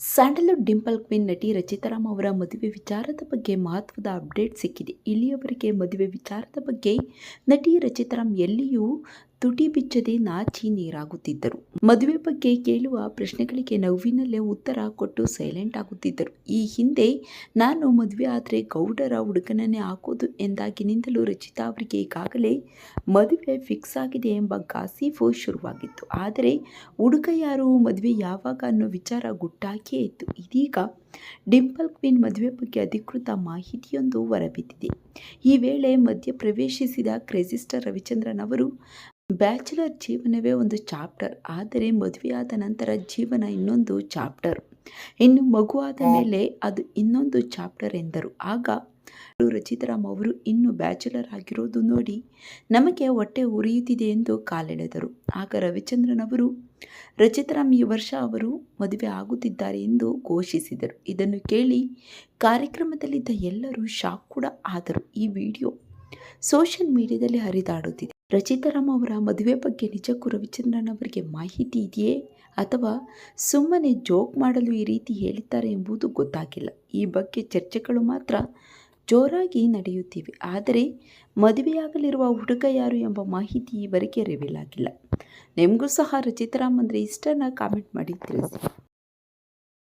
Sandalwood Dimple queen ನಟಿ ರಚಿತಾರಾಮ್ ಅವರ ಮದುವೆ ವಿಚಾರದ ಬಗ್ಗೆ ಮಹತ್ವದ ಅಪ್ಡೇಟ್ ಸಿಕ್ಕಿದೆ. ಇಲ್ಲಿಯವರೆಗೆ ಮದುವೆ ವಿಚಾರದ ಬಗ್ಗೆ ನಟಿ ರಚಿತಾರಾಮ್ ಎಲ್ಲಿಯೂ ತುಟಿ ಬಿಚ್ಚದೆ ನಾಚಿ ನೀರಾಗುತ್ತಿದ್ದರು. ಮದುವೆ ಬಗ್ಗೆ ಕೇಳುವ ಪ್ರಶ್ನೆಗಳಿಗೆ ನೋವಿನಲ್ಲೇ ಉತ್ತರ ಕೊಟ್ಟು ಸೈಲೆಂಟ್ ಆಗುತ್ತಿದ್ದರು. ಈ ಹಿಂದೆ, ನಾನು ಮದುವೆ ಆದರೆ ಗೌಡರ ಹುಡುಗನನ್ನೇ ಹಾಕೋದು ಎಂದಾಗಿನಿಂದಲೂ ರಚಿತಾ ಅವರಿಗೆ ಈಗಾಗಲೇ ಮದುವೆ ಫಿಕ್ಸ್ ಆಗಿದೆ ಎಂಬ ಗಾಸೀಫು ಶುರುವಾಗಿತ್ತು. ಆದರೆ, ಹುಡುಗ ಯಾರು, ಮದುವೆ ಯಾವಾಗ ಅನ್ನೋ ವಿಚಾರ ಗುಟ್ಟಾಗಿಯೇ ಇತ್ತು. ಇದೀಗ ಡಿಂಪಲ್ ಕ್ವೀನ್ ಮದುವೆ ಬಗ್ಗೆ ಅಧಿಕೃತ ಮಾಹಿತಿಯೊಂದು ಹೊರಬಿದ್ದಿದೆ. ಈ ವೇಳೆ ಮಧ್ಯ ಪ್ರವೇಶಿಸಿದ ಕ್ರೇಜಿಸ್ಟರ್ ರವಿಚಂದ್ರನ್ ಅವರು ಬ್ಯಾಚುಲರ್ ಜೀವನವೇ ಒಂದು ಚಾಪ್ಟರ್, ಆದರೆ ಮದುವೆಯಾದ ನಂತರ ಜೀವನ ಇನ್ನೊಂದು ಚಾಪ್ಟರ್. ಇನ್ನು ಮಗುವಾದ ಮೇಲೆ ಅದು ಇನ್ನೊಂದು ಚಾಪ್ಟರ್ ಎಂದರು. ಆಗ ರಚಿತಾರಾಮ್ ಅವರು ಇನ್ನು ಬ್ಯಾಚುಲರ್ ಆಗಿರೋದು ನೋಡಿ ನಮಗೆ ಹೊಟ್ಟೆ ಉರಿಯುತ್ತಿದೆ ಎಂದು ಕಾಲೆಳೆದರು. ಆಗ ರವಿಚಂದ್ರನ್ ಅವರು, ರಚಿತಾರಾಮ್, ಈ ವರ್ಷ ಅವರು ಮದುವೆ ಆಗುತ್ತಿದ್ದಾರೆ ಎಂದು ಘೋಷಿಸಿದರು. ಇದನ್ನು ಕೇಳಿ ಕಾರ್ಯಕ್ರಮದಲ್ಲಿದ್ದ ಎಲ್ಲರೂ ಶಾಕ್ ಕೂಡ ಆದರು. ಈ ವಿಡಿಯೋ ಸೋಷಿಯಲ್ ಮೀಡಿಯಾದಲ್ಲಿ ಹರಿದಾಡುತ್ತಿದೆ. ರಚಿತಾರಾಮ್ ಅವರ ಮದುವೆ ಬಗ್ಗೆ ನಿಜಕ್ಕೂ ರವಿಚಂದ್ರನ್ ಅವರಿಗೆ ಮಾಹಿತಿ ಇದೆಯೇ? ಅಥವಾ ಸುಮ್ಮನೆ ಜೋಕ್ ಮಾಡಲು ಈ ರೀತಿ ಹೇಳಿದ್ದಾರೆ ಎಂಬುದು ಗೊತ್ತಾಗಿಲ್ಲ. ಈ ಬಗ್ಗೆ ಚರ್ಚೆಗಳು ಮಾತ್ರ ಜೋರಾಗಿ ನಡೆಯುತ್ತಿವೆ. ಆದರೆ ಮದುವೆಯಾಗಲಿರುವ ಹುಡುಗ ಯಾರು ಎಂಬ ಮಾಹಿತಿ ಈವರೆಗೆ ರಿವೀಲ್ ಆಗಿಲ್ಲ. ನಿಮಗೂ ಸಹ ರಚಿತಾರಾಮ್ ಅಂದರೆ ಇಷ್ಟನ ಕಾಮೆಂಟ್ ಮಾಡಿ ತಿಳಿಸಿ.